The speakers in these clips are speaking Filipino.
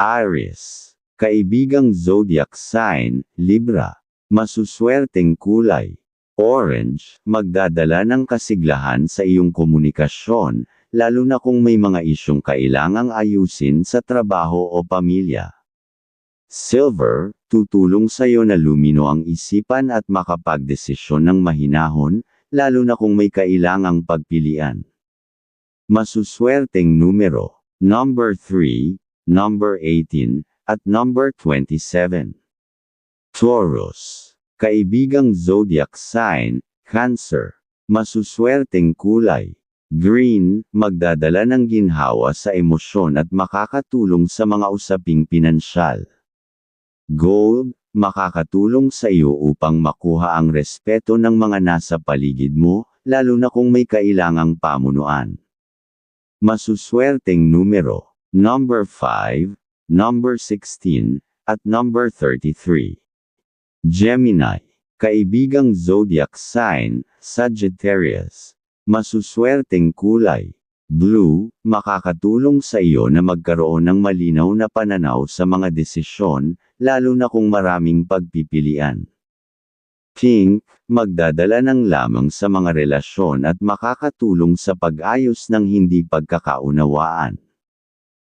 Aries. Kaibigang zodiac sign, Libra. Masuswerteng kulay. Orange, magdadala ng kasiglahan sa iyong komunikasyon, lalo na kung may mga isyong kailangang ayusin sa trabaho o pamilya. Silver, tutulong sa iyo na lumino ang isipan at makapagdesisyon ng mahinahon, lalo na kung may kailangang pagpilian. Masuswerteng numero, number 3, number 18, at number 27. Taurus. Kaibigang zodiac sign, Cancer. Masuswerteng kulay. Green, magdadala ng ginhawa sa emosyon at makakatulong sa mga usaping pinansyal. Gold, makakatulong sa iyo upang makuha ang respeto ng mga nasa paligid mo, lalo na kung may kailangang pamunuan. Masuswerteng numero, number 5, number 16, at number 33. Gemini, kaibigang zodiac sign, Sagittarius. Masuswerteng kulay, blue, makakatulong sa iyo na magkaroon ng malinaw na pananaw sa mga desisyon, lalo na kung maraming pagpipilian. Pink, magdadala ng lamang sa mga relasyon at makakatulong sa pag-ayos ng hindi pagkakaunawaan.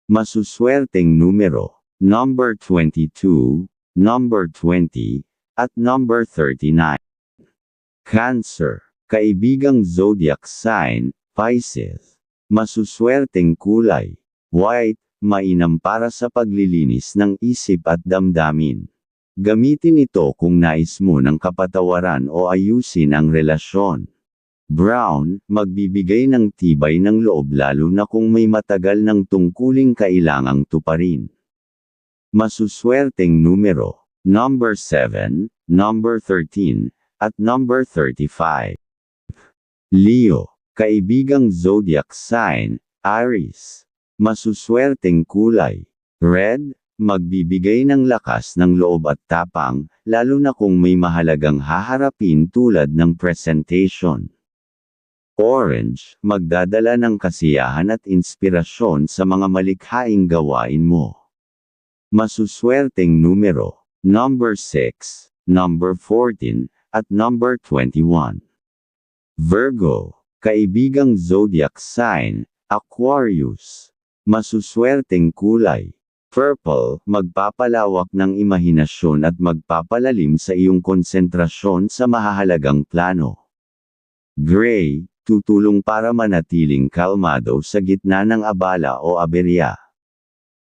Masuswerteng numero, number 22, number 20, at number 39. Cancer, kaibigang zodiac sign, Pisces. Masuswerteng kulay, white, mainam para sa paglilinis ng isip at damdamin. Gamitin ito kung nais mo ng kapatawaran o ayusin ang relasyon. Brown, magbibigay ng tibay ng loob lalo na kung may matagal ng tungkuling kailangang tuparin. Masuswerteng numero number 7, number 13, at number 35. Leo, kaibigang zodiac sign, Aries. Masuswerteng kulay, red, magbibigay ng lakas ng loob at tapang, lalo na kung may mahalagang haharapin tulad ng presentation. Orange, magdadala ng kasiyahan at inspirasyon sa mga malikhaing gawain mo. Masuswerteng numero number 6, number 14, at number 21. Virgo, kaibigang zodiac sign, Aquarius. Masuswerteng kulay. Purple, magpapalawak ng imahinasyon at magpapalalim sa iyong konsentrasyon sa mahahalagang plano. Gray, tutulong para manatiling kalmado sa gitna ng abala o aberya.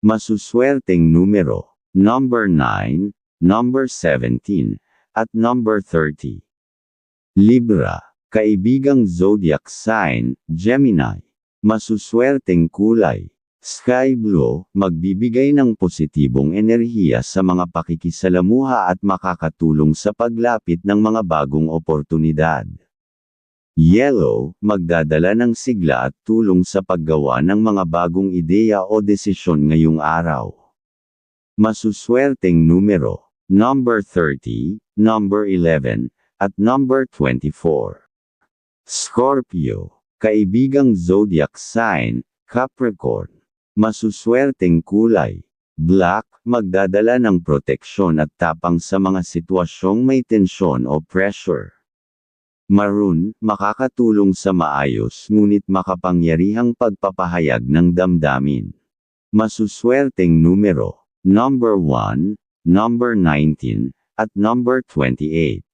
Masuswerteng numero, number 9, number 17, at number 30. Libra, kaibigang zodiac sign, Gemini. Masuswerteng kulay. Sky Blue, magbibigay ng positibong enerhiya sa mga pakikisalamuha at makakatulong sa paglapit ng mga bagong oportunidad. Yellow, magdadala ng sigla at tulong sa paggawa ng mga bagong ideya o desisyon ngayong araw. Masuswerteng numero number 30, number 11, at number 24. Scorpio, kaibigang zodiac sign, Capricorn. Masuswerteng kulay, black, magdadala ng proteksyon at tapang sa mga sitwasyong may tensyon o pressure. Maroon, makakatulong sa maayos ngunit makapangyarihang pagpapahayag ng damdamin. Masuswerteng numero, number 1, number 19, at number 28.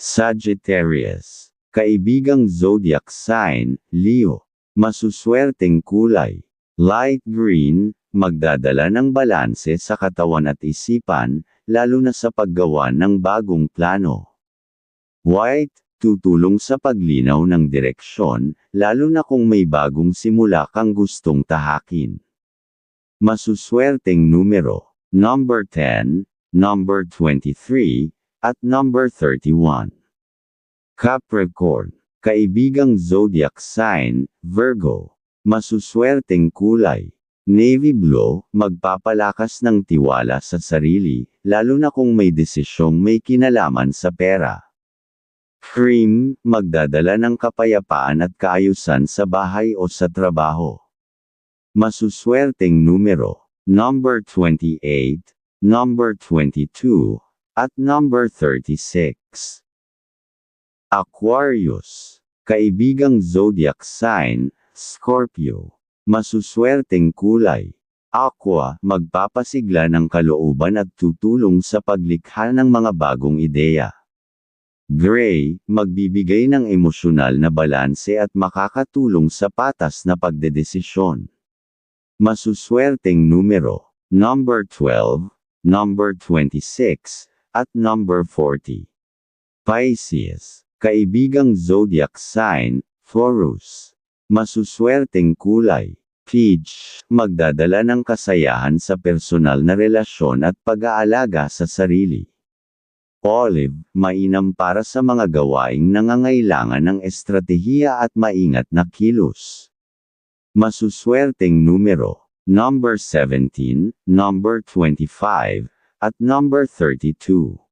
Sagittarius. Kaibigang zodiac sign, Leo. Masuswerteng kulay. Light green, magdadala ng balanse sa katawan at isipan, lalo na sa paggawa ng bagong plano. White, tutulong sa paglinaw ng direksyon, lalo na kung may bagong simula kang gustong tahakin. Masuswerteng numero number 10, number 23, at number 31. Capricorn, kaibigang zodiac sign, Virgo, masuswerteng kulay. Navy blue, magpapalakas ng tiwala sa sarili, lalo na kung may desisyong may kinalaman sa pera. Cream, magdadala ng kapayapaan at kaayusan sa bahay o sa trabaho. Masuswerteng numero number 28, number 22, at number 36. Aquarius, kaibigang zodiac sign, Scorpio. Masuswerteng kulay. Aqua, magpapasigla ng kalooban at tutulong sa paglikha ng mga bagong ideya. Gray, magbibigay ng emosyonal na balanse at makakatulong sa patas na pagdedesisyon. Masuswerteng numero, number 12, number 26, at number 40. Pisces, kaibigang zodiac sign, Taurus. Masuswerteng kulay, peach, magdadala ng kasayahan sa personal na relasyon at pag-aalaga sa sarili. Olive, mainam para sa mga gawaing nangangailangan ng estratehiya at maingat na kilos. Masuswerteng numero, number 17, number 25, at number 32.